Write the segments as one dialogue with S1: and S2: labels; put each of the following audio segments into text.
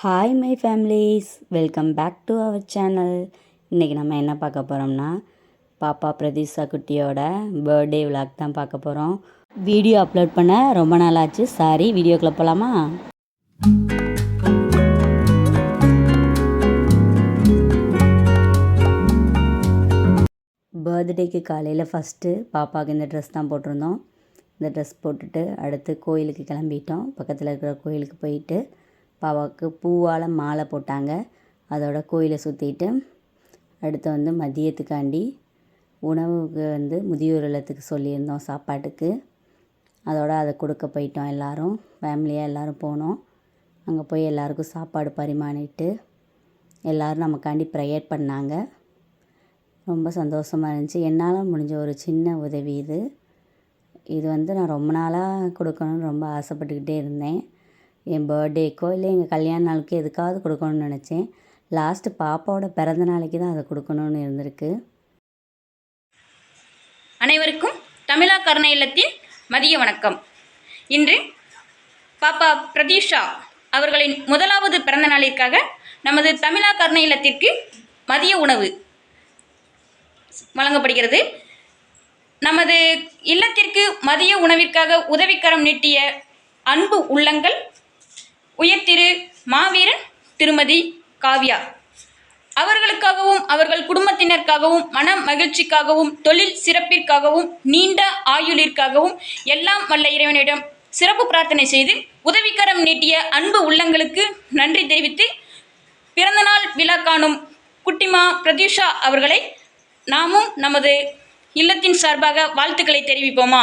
S1: Hi my families welcome back to our channel இன்றைக்கி நம்ம என்ன பார்க்க போகிறோம்னா பாப்பா பிரதீஷா குட்டியோட பர்த்டே விளாக் தான் பார்க்க போகிறோம் வீடியோ அப்லோட் பண்ண ரொம்ப நாள் ஆச்சு சாரி வீடியோக்குள்ளே போகலாமா பர்த்டேக்கு காலையில் ஃபஸ்ட்டு பாப்பாவுக்கு இந்த ட்ரெஸ் தான் போட்டிருந்தோம். இந்த ட்ரெஸ் போட்டுட்டு அடுத்து கோயிலுக்கு கிளம்பிட்டோம். பக்கத்தில் இருக்கிற கோயிலுக்கு போயிட்டு பாபாவுக்கு பூவால் மாலை போட்டாங்க. அதோட கோயிலை சுற்றிட்டு அடுத்து வந்து மதியத்துக்காண்டி உணவுக்கு வந்து முதியோர் இல்லத்துக்கு சொல்லியிருந்தோம் சாப்பாட்டுக்கு. அதோட அதை கொடுக்க போயிட்டோம் எல்லோரும். ஃபேமிலியாக எல்லோரும் போனோம். அங்கே போய் எல்லாருக்கும் சாப்பாடு பரிமாறிட்டு எல்லோரும் நமக்காண்டி ப்ரேயர் பண்ணாங்க. ரொம்ப சந்தோஷமாக இருந்துச்சு. என்னால் முடிஞ்ச ஒரு சின்ன உதவி இது. இது வந்து நான் ரொம்ப நாளாக கொடுக்கணும்னு ரொம்ப ஆசைப்பட்டுக்கிட்டே இருந்தேன். என் பர்த்டேக்கோ இல்லை எங்கள் கல்யாண நாளுக்கு எதுக்காவது கொடுக்கணும்னு நினச்சேன். லாஸ்ட்டு பாப்பாவோட பிறந்த நாளைக்கு தான் அதை கொடுக்கணும்னு இருந்திருக்கு.
S2: அனைவருக்கும் தமிழா கருணை இல்லத்தின் மதிய வணக்கம். இன்று பாப்பா பிரதீஷா அவர்களின் முதலாவது பிறந்த நாளிற்காக நமது தமிழா கருணை இல்லத்திற்கு மதிய உணவு வழங்கப்படுகிறது. நமது இல்லத்திற்கு மதிய உணவிற்காக உதவிக்கரம் நீட்டிய அன்பு உள்ளங்கள் உயர்திரு மாவீரன் திருமதி காவ்யா. அவர்களுக்காகவும் அவர்கள் குடும்பத்தினருக்காகவும் மன மகிழ்ச்சிக்காகவும் தொழில் சிறப்பிற்காகவும் நீண்ட ஆயுளிற்காகவும் எல்லாம் வல்ல இறைவனிடம் சிறப்பு பிரார்த்தனை செய்து உதவிக்கரம் நீட்டிய அன்பு உள்ளங்களுக்கு நன்றி தெரிவித்து பிறந்தநாள் விழா காணும் குட்டிமா பிரதீஷா அவர்களை நாமும் நமது இல்லத்தின் சார்பாக வாழ்த்துக்களை தெரிவிப்போமா?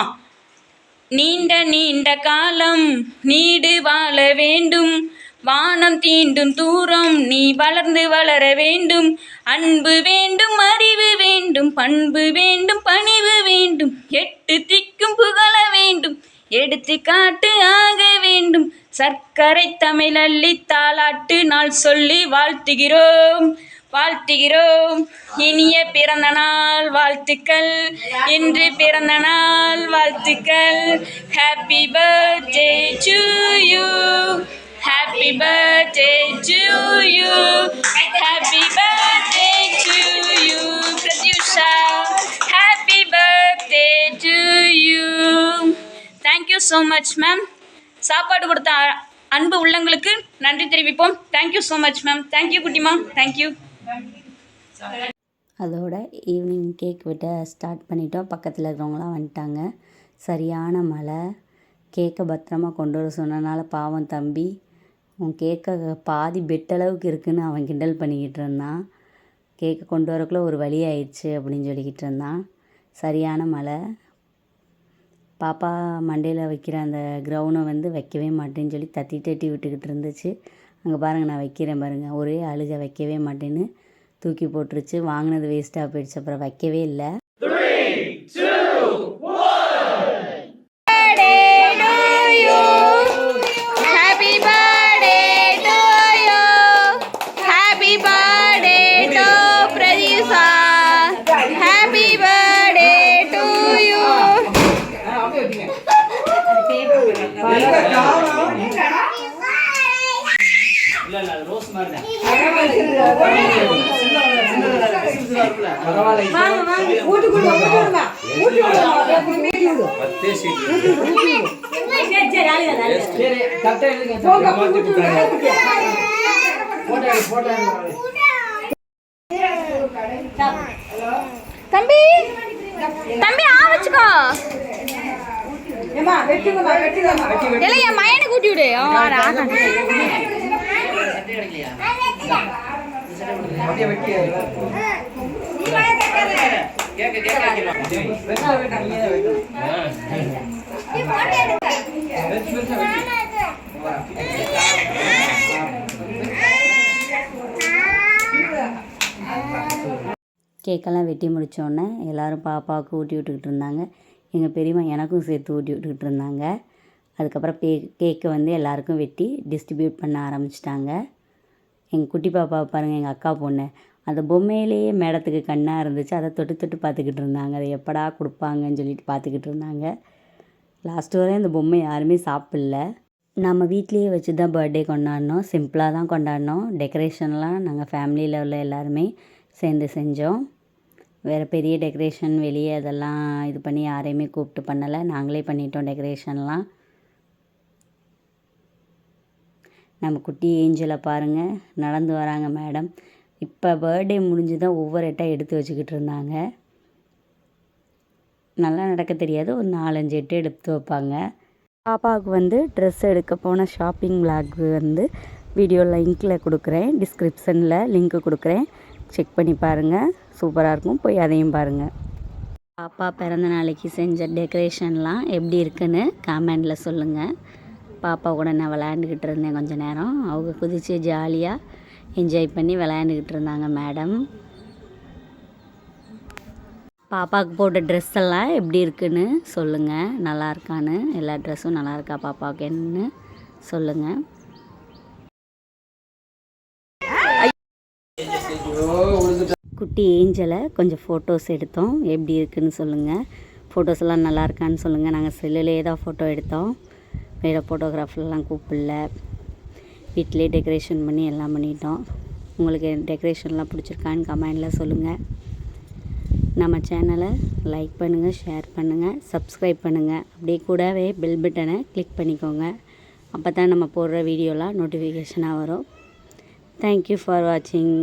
S2: நீண்ட நீண்ட காலம் நீடு வாழ வேண்டும். வானம் தீண்டும் தூரம் நீ வளர்ந்து வளர வேண்டும். அன்பு வேண்டும் அறிவு வேண்டும் பண்பு வேண்டும் பணிவு வேண்டும். எட்டு திக்கும் புகழ வேண்டும் எடுத்துக்காட்டு ஆக வேண்டும். சர்க்கரை தமிழ் அள்ளி தாளாட்டு நாள் சொல்லி வாழ்த்துகிறோம். வாழ்த்துகிறோம். இனிய பிறந்த நாள் வாழ்த்துக்கள். இன்று பிறந்த நாள் வாழ்த்துக்கள். Happy birthday to you happy birthday to you happy birthday to you Prathyusha happy birthday to you thank you so much ma'am சாப்பாடு கொடுத்த அன்பு உள்ளங்களுக்கு நன்றி தெரிவிப்போம். Thank you so much ma'am thank you குட்டிமா தேங்க்யூ
S1: அதோட ஈவினிங் கேக் விட்ட start பண்ணிட்டோம். பக்கத்தில் இருக்கிறவங்களாம் வந்துட்டாங்க. சரியான மழை. கேக்கை பத்திரமா கொண்டு வர சொன்னனால பாவம் தம்பி. உன் கேக்கை பாதி பெட்டளவுக்கு இருக்குன்னு அவன் கிண்டல் பண்ணிக்கிட்டு இருந்தான். கேக்கை கொண்டு வரக்குள்ளே ஒரு வழி ஆயிடுச்சு அப்படின்னு சொல்லிக்கிட்டு இருந்தான். சரியான மழை. பாப்பா மண்டையில் வைக்கிற அந்த க்ரௌனை வந்து வைக்கவே மாட்டேன்னு சொல்லி தத்தி தட்டி விட்டுக்கிட்டு இருந்துச்சு. அங்கே பாருங்கள் நான் வைக்கிறேன் பாருங்கள் ஒரே அழுக வைக்கவே மாட்டேன்னு தூக்கி போட்டுருச்சு. வாங்கினது வேஸ்ட்டாக போயிடுச்சு. அப்புறம் வைக்கவே இல்லை.
S3: தம்பி தம்பி ஆ வச்சுக்கோ. இல்ல என் மயனை கூட்டி விடு அவன் வாரா.
S1: கேக்கெல்லாம் வெட்டி முடித்தோடனே எல்லோரும் பாப்பாவுக்கு ஊட்டி விட்டுக்கிட்டு இருந்தாங்க. எங்கள் பெரியம்மா எனக்கும் சேர்த்து ஊட்டி விட்டுக்கிட்டு இருந்தாங்க. அதுக்கப்புறம் பே கேக்கை வந்து எல்லாருக்கும் வெட்டி டிஸ்ட்ரிபியூட் பண்ண ஆரம்பிச்சிட்டாங்க. எங்கள் குட்டி பாப்பாவை பாருங்கள் எங்கள் அக்கா பொண்ணு. அந்த பொம்மையிலேயே மேடத்துக்கு கண்ணாக இருந்துச்சு. அதை தொட்டு தொட்டு பார்த்துக்கிட்டு இருந்தாங்க. அதை எப்படா கொடுப்பாங்கன்னு சொல்லிட்டு பார்த்துக்கிட்டு இருந்தாங்க. லாஸ்ட் வரை அந்த பொம்மை யாருமே சாப்பிடல. நம்ம வீட்லேயே வச்சு தான் பர்த்டே கொண்டாடினோம் சிம்பிளாக தான் கொண்டாடினோம். டெக்கரேஷன்லாம் நாங்கள் ஃபேமிலியில் உள்ள எல்லாருமே சேர்ந்து செஞ்சோம். வேறு பெரிய டெக்கரேஷன் வெளியே அதெல்லாம் இது பண்ணி யாரையுமே கூப்பிட்டு பண்ணலை. நாங்களே பண்ணிட்டோம் டெக்கரேஷன்லாம் நம்ம குட்டி ஏஞ்சலை பாருங்கள் நடந்து வராங்க மேடம். இப்போ பர்த்டே முடிஞ்சு தான் ஒவ்வொரு எட்டாக எடுத்து வச்சுக்கிட்டு இருந்தாங்க. நல்லா நடக்க தெரியாது. ஒரு நாலஞ்சு எட்டு எடுத்து வைப்பாங்க. பாப்பாவுக்கு வந்து ட்ரெஸ் எடுக்க போன ஷாப்பிங் vlog வந்து வீடியோ லிங்க்கில் கொடுக்குறேன். டிஸ்கிரிப்ஷனில் லிங்க்கு கொடுக்குறேன். செக் பண்ணி பாருங்கள் சூப்பராக இருக்கும். போய் அதையும் பாருங்கள் பாப்பா பிறந்த நாளைக்கு செஞ்ச டெக்கரேஷன்லாம் எப்படி இருக்குன்னு காமெண்டில் சொல்லுங்கள் பாப்பா கூட நான் விளையாண்டுக்கிட்டு இருந்தேன் கொஞ்சம் நேரம். அவங்க குதித்து ஜாலியாக என்ஜாய் பண்ணி விளையாண்டுக்கிட்டு இருந்தாங்க மேடம் பாப்பாவுக்கு போட்ட ட்ரெஸ் எல்லாம் எப்படி இருக்குன்னு சொல்லுங்கள் நல்லா இருக்கான்னு. எல்லா ட்ரெஸ்ஸும் நல்லா இருக்கா பாப்பாவுக்கு என்னன்னு சொல்லுங்கள் குட்டி ஏஞ்சலை கொஞ்சம் ஃபோட்டோஸ் எடுத்தோம். எப்படி இருக்குன்னு சொல்லுங்கள் ஃபோட்டோஸ் எல்லாம் நல்லா இருக்கான்னு சொல்லுங்கள் நாங்கள் செல்லுலேயே தான் ஃபோட்டோ எடுத்தோம். வேறு ஃபோட்டோகிராஃபர்லாம் கூப்பிடல. வீட்டிலே டெக்கரேஷன் பண்ணி எல்லாம் பண்ணிட்டோம். உங்களுக்கு டெக்கரேஷன்லாம் பிடிச்சிருக்கான்னு கமெண்டில் சொல்லுங்கள் நம்ம சேனலை லைக் பண்ணுங்கள் ஷேர் பண்ணுங்கள் சப்ஸ்கிரைப் பண்ணுங்கள் அப்படியே கூடவே பெல் பட்டனை கிளிக் பண்ணிக்கோங்க. அப்போ தான் நம்ம போடுற வீடியோலாம் நோட்டிஃபிகேஷனாக வரும். தேங்க்யூ ஃபார் வாட்சிங்